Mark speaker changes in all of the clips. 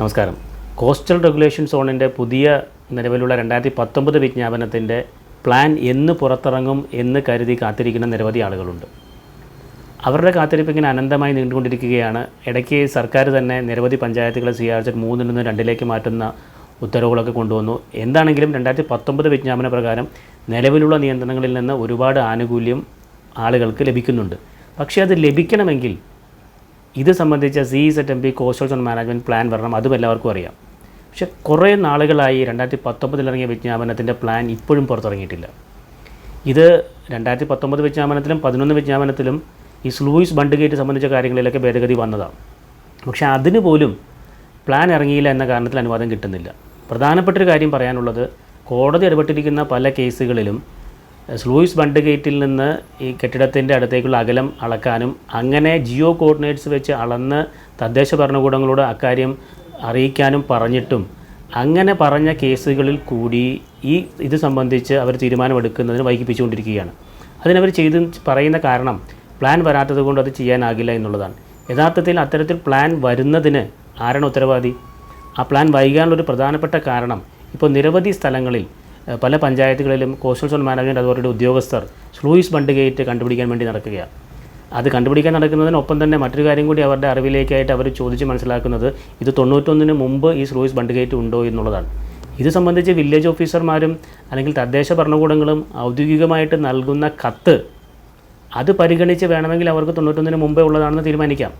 Speaker 1: നമസ്കാരം. Coastal regulation സോണിന്റെ പുതിയ നിലവിലുള്ള രണ്ടായിരത്തി പത്തൊമ്പത് വിജ്ഞാപനത്തിന്റെ പ്ലാൻ എന്ന് പുറത്തിറങ്ങും എന്ന് കരുതി കാത്തിരിക്കുന്ന നിരവധി ആളുകളുണ്ട്. അവരുടെ കാത്തിരിപ്പ് ഇങ്ങനെ അനന്തമായി നീണ്ടുകൊണ്ടിരിക്കുകയാണ്. ഇടയ്ക്ക് സർക്കാർ തന്നെ നിരവധി പഞ്ചായത്തുകളെ സി ആർ സെറ്റ് മൂന്നിൽ നിന്ന് രണ്ടിലേക്ക് മാറ്റുന്ന ഉത്തരവുകളൊക്കെ കൊണ്ടുവന്നു. എന്താണെങ്കിലും രണ്ടായിരത്തി പത്തൊമ്പത് വിജ്ഞാപന പ്രകാരം നിലവിലുള്ള നിയന്ത്രണങ്ങളിൽ നിന്ന് ഒരുപാട് ആനുകൂല്യം ആളുകൾക്ക് ലഭിക്കുന്നുണ്ട്. പക്ഷേ അത് ലഭിക്കണമെങ്കിൽ ഇത് സംബന്ധിച്ച C Z M P coastal zone management plan വരണം അതും എല്ലാവർക്കും അറിയാം. പക്ഷെ കുറേ നാളുകളായി രണ്ടായിരത്തി പത്തൊമ്പതിൽ ഇറങ്ങിയ വിജ്ഞാപനത്തിന്റെ പ്ലാൻ ഇപ്പോഴും പുറത്തിറങ്ങിയിട്ടില്ല. ഇത് രണ്ടായിരത്തി പത്തൊമ്പത് വിജ്ഞാപനത്തിലും പതിനൊന്ന് വിജ്ഞാപനത്തിലും ഈ സ്ലൂയിസ് ബണ്ട് ഗേറ്റ് സംബന്ധിച്ച കാര്യങ്ങളിലൊക്കെ ഭേദഗതി വന്നതാണ്. പക്ഷേ അതിന് പോലും പ്ലാൻ ഇറങ്ങിയില്ല എന്ന കാരണത്തിൽ അനുവാദം കിട്ടുന്നില്ല. പ്രധാനപ്പെട്ടൊരു കാര്യം പറയാനുള്ളത് കോടതി ഇടപെട്ടിരിക്കുന്ന പല കേസുകളിലും സ്ലൂയിസ് ബണ്ട് ഗേറ്റിൽ നിന്ന് ഈ കെട്ടിടത്തിന്റെ അടുത്തേക്കുള്ള അകലം അളക്കാനും അങ്ങനെ ജിയോ കോർഡിനേറ്റ്സ് വെച്ച് അളന്ന് തദ്ദേശ ഭരണകൂടങ്ങളോട് അക്കാര്യം അറിയിക്കാനും പറഞ്ഞിട്ടും അങ്ങനെ പറഞ്ഞ കേസുകളിൽ കൂടി ഈ ഇത് സംബന്ധിച്ച് അവർ തീരുമാനമെടുക്കുന്നതിന് വൈകിപ്പിച്ചുകൊണ്ടിരിക്കുകയാണ്. അതിനവർ ചെയ്ത് പറയുന്ന കാരണം പ്ലാൻ വരാത്തത് കൊണ്ട് അത് ചെയ്യാനാകില്ല എന്നുള്ളതാണ്. യഥാർത്ഥത്തിൽ അത്തരത്തിൽ പ്ലാൻ വരുന്നതിന് ആരാണ് ഉത്തരവാദി? ആ പ്ലാൻ വൈകാനുള്ളൊരു പ്രധാനപ്പെട്ട കാരണം ഇപ്പോൾ നിരവധി സ്ഥലങ്ങളിൽ പല പഞ്ചായത്തുകളിലും കോസ്റ്റൽ സോൺ മാനേജ്മെന്റ് അതോറിറ്റിയുടെ ഉദ്യോഗസ്ഥർ സ്ലൂയിസ് ബണ്ട് ഗേറ്റ് കണ്ടുപിടിക്കാൻ വേണ്ടി നടക്കുകയാണ്. അത് കണ്ടുപിടിക്കാൻ നടക്കുന്നതിനൊപ്പം തന്നെ മറ്റൊരു കാര്യം കൂടി അവരുടെ അറിവിലേക്കായിട്ട് അവർ ചോദിച്ച് മനസ്സിലാക്കുന്നത് ഇത് തൊണ്ണൂറ്റൊന്നിന് മുമ്പ് ഈ സ്ലൂയിസ് ബണ്ട് ഗേറ്റ് ഉണ്ടോ എന്നുള്ളതാണ്. ഇത് സംബന്ധിച്ച് വില്ലേജ് ഓഫീസർമാരും അല്ലെങ്കിൽ തദ്ദേശ ഭരണകൂടങ്ങളും ഔദ്യോഗികമായിട്ട് നൽകുന്ന കത്ത് അത് പരിഗണിച്ച് വേണമെങ്കിൽ അവർക്ക് തൊണ്ണൂറ്റൊന്നിന് മുമ്പേ ഉള്ളതാണെന്ന് തീരുമാനിക്കാം.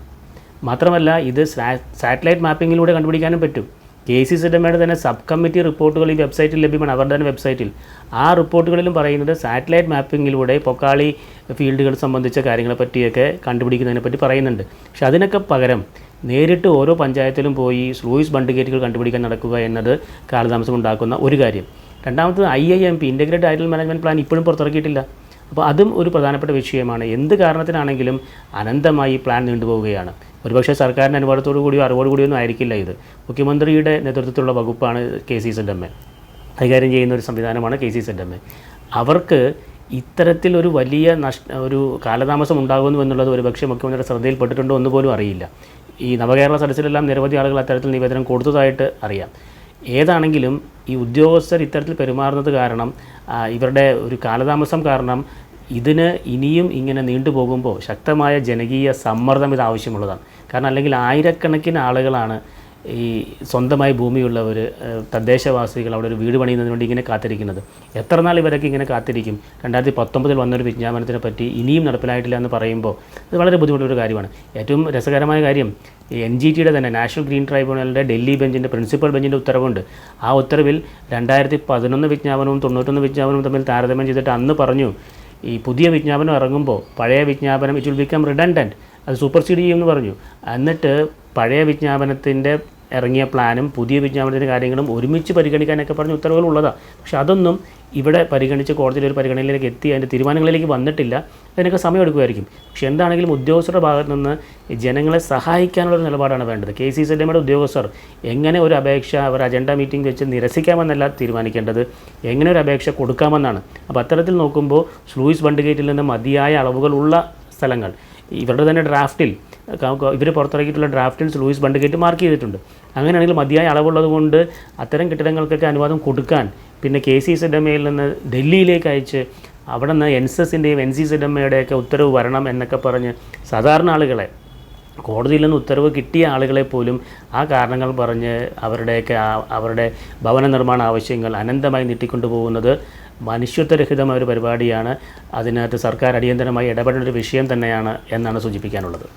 Speaker 1: മാത്രമല്ല ഇത് സാറ്റലൈറ്റ് മാപ്പിങ്ങിലൂടെ കണ്ടുപിടിക്കാനും പറ്റും. കെ സി സിഡമയുടെ തന്നെ സബ് കമ്മിറ്റി റിപ്പോർട്ടുകൾ ഈ വെബ്സൈറ്റിൽ ലഭ്യമാണ്. അവരുടെ തന്നെ വെബ്സൈറ്റിൽ. ആ റിപ്പോർട്ടുകളിലും പറയുന്നത് സാറ്റലൈറ്റ് മാപ്പിങ്ങിലൂടെ പൊക്കാളി ഫീൽഡുകൾ സംബന്ധിച്ച കാര്യങ്ങളെ പറ്റിയൊക്കെ കണ്ടുപിടിക്കുന്നതിനെ പറ്റി പറയുന്നുണ്ട്. പക്ഷെ അതിനൊക്കെ പകരം നേരിട്ട് ഓരോ പഞ്ചായത്തിലും പോയി സ്ലൂയിസ് ബണ്ട് ഗേറ്റുകൾ കണ്ടുപിടിക്കാൻ നടക്കുക എന്നത് കാലതാമസം ഉണ്ടാക്കുന്ന ഒരു കാര്യം. രണ്ടാമത്തത് I I M P integrated Idol management plan ഇപ്പോഴും പുറത്തിറക്കിയിട്ടില്ല. അപ്പോൾ അതും ഒരു പ്രധാനപ്പെട്ട വിഷയമാണ്. എന്ത് കാരണത്തിനാണെങ്കിലും അനന്തമായി പ്ലാൻ നീണ്ടുപോവുകയാണ്. ഒരുപക്ഷെ സർക്കാരിന്റെ അനുവാദത്തോടു കൂടിയോ അറിവോടു കൂടിയോ ഒന്നും ആയിരിക്കില്ല ഇത്. മുഖ്യമന്ത്രിയുടെ നേതൃത്വത്തിലുള്ള വകുപ്പാണ് K C Z M A. കൈകാര്യം ചെയ്യുന്ന ഒരു സംവിധാനമാണ് K C Z M A. അവർക്ക് ഇത്തരത്തിൽ ഒരു വലിയ നഷ്ട ഒരു കാലതാമസം ഉണ്ടാകുന്നു എന്നുള്ളത് ഒരുപക്ഷെ മുഖ്യമന്ത്രിയുടെ ശ്രദ്ധയിൽപ്പെട്ടിട്ടുണ്ടോ എന്ന് പോലും അറിയില്ല. ഈ നവകേരള സദസ്സിലെല്ലാം നിരവധി ആളുകൾ അത്തരത്തിൽ നിവേദനം കൊടുത്തതായിട്ട് അറിയാം. ഏതാണെങ്കിലും ഈ ഉദ്യോഗസ്ഥർ ഇത്തരത്തിൽ പെരുമാറുന്നത് കാരണം ഇവരുടെ ഒരു കാലതാമസം കാരണം ഇതിന് ഇനിയും ഇങ്ങനെ നീണ്ടുപോകുമ്പോൾ ശക്തമായ ജനകീയ സമ്മർദ്ദം ഇത് ആവശ്യമുള്ളതാണ്. കാരണം അല്ലെങ്കിൽ ആയിരക്കണക്കിന് ആളുകളാണ് ഈ സ്വന്തമായി ഭൂമിയുള്ളവർ തദ്ദേശവാസികൾ അവിടെ ഒരു വീട് പണിയുന്നതിന് വേണ്ടി ഇങ്ങനെ കാത്തിരിക്കുന്നത്. എത്ര നാൾ ഇവരൊക്കെ ഇങ്ങനെ കാത്തിരിക്കും? രണ്ടായിരത്തി പത്തൊമ്പതിൽ വന്നൊരു വിജ്ഞാപനത്തിനെ പറ്റി ഇനിയും നടപ്പിലായിട്ടില്ല എന്ന് പറയുമ്പോൾ ഇത് വളരെ ബുദ്ധിമുട്ടുള്ള ഒരു കാര്യമാണ്. ഏറ്റവും രസകരമായ കാര്യം എൻ ജി ടിയുടെ തന്നെ നാഷണൽ ഗ്രീൻ ട്രൈബ്യൂണലിന്റെ ഡൽഹി ബെഞ്ചിന്റെ പ്രിൻസിപ്പൽ ബെഞ്ചിന്റെ ഉത്തരവുണ്ട്. ആ ഉത്തരവിൽ രണ്ടായിരത്തി പതിനൊന്ന് വിജ്ഞാപനവും തൊണ്ണൂറ്റൊന്ന് വിജ്ഞാപനവും തമ്മിൽ താരതമ്യം ചെയ്തിട്ട് അന്ന് പറഞ്ഞു ഈ പുതിയ വിജ്ഞാപനം ഇറങ്ങുമ്പോൾ പഴയ വിജ്ഞാപനം ഇറ്റ് വിൽ ബിക്കം റിഡൻഡന്റ് അത് സൂപ്പർസീഡ് ചെയ്യുമെന്ന് പറഞ്ഞു. എന്നിട്ട് പഴയ വിജ്ഞാപനത്തിന്റെ ഇറങ്ങിയ പ്ലാനും പുതിയ വിജ്ഞാപനത്തിന്റെ കാര്യങ്ങളും ഒരുമിച്ച് പരിഗണിക്കാനൊക്കെ പറഞ്ഞ ഉത്തരവുകൾ ഉള്ളതാണ് പക്ഷെ അതൊന്നും ഇവിടെ പരിഗണിച്ച് കോടതിയിൽ ഒരു പരിഗണനയിലേക്ക് എത്തി അതിന്റെ തീരുമാനങ്ങളിലേക്ക് വന്നിട്ടില്ല. അതിനൊക്കെ സമയമെടുക്കുമായിരിക്കും പക്ഷെ എന്താണെങ്കിലും ഉദ്യോഗസ്ഥരുടെ ഭാഗത്തു നിന്ന് ജനങ്ങളെ സഹായിക്കാനുള്ള ഒരു നിലപാടാണ് വേണ്ടത്. കെ സി സെഡമയുടെ ഉദ്യോഗസ്ഥർ എങ്ങനെ ഒരു അപേക്ഷ അവർ അജണ്ട മീറ്റിംഗ് വെച്ച് നിരസിക്കാമെന്നല്ല തീരുമാനിക്കേണ്ടത്? എങ്ങനെ ഒരു അപേക്ഷ കൊടുക്കാമെന്നാണ്. അപ്പോൾ അത്തരത്തിൽ നോക്കുമ്പോൾ സ്ലൂയിസ് ബണ്ട് ഗേറ്റിൽ നിന്ന് മതിയായ അളവുകളുള്ള സ്ഥലങ്ങൾ ഇവരുടെ തന്നെ ഡ്രാഫ്റ്റിൽ ഇവർ പുറത്തിറക്കിയിട്ടുള്ള ഡ്രാഫ്റ്റിൽ ലൂയിസ് ബണ്ടഗേറ്റ് മാർക്ക് ചെയ്തിട്ടുണ്ട്. അങ്ങനെയാണെങ്കിൽ മതിയായ അളവുള്ളത് കൊണ്ട് അത്തരം കെട്ടിടങ്ങൾക്കൊക്കെ അനുവാദം കൊടുക്കാൻ പിന്നെ കെ സി സിഡമ്മയിൽ നിന്ന് ഡൽഹിയിലേക്ക് അയച്ച് അവിടെ നിന്ന് എൻ എസ് എസിന്റെയും എൻ സി സിഡമ്മയുടെയൊക്കെ ഉത്തരവ് വരണം എന്നൊക്കെ പറഞ്ഞ് സാധാരണ ആളുകളെ കോടതിയിൽ നിന്ന് ഉത്തരവ് കിട്ടിയ ആളുകളെ പോലും ആ കാരണങ്ങൾ പറഞ്ഞ് അവരുടെയൊക്കെ അവരുടെ ഭവന നിർമ്മാണ ആവശ്യങ്ങൾ അനന്തമായി നീട്ടിക്കൊണ്ടു പോകുന്നത് മനുഷ്യത്വരഹിതമായ ഒരു പരിപാടിയാണ്. അതിനകത്ത് സർക്കാർ അടിയന്തരമായി ഇടപെടേണ്ട ഒരു വിഷയം തന്നെയാണ് എന്നാണ് സൂചിപ്പിക്കാനുള്ളത്.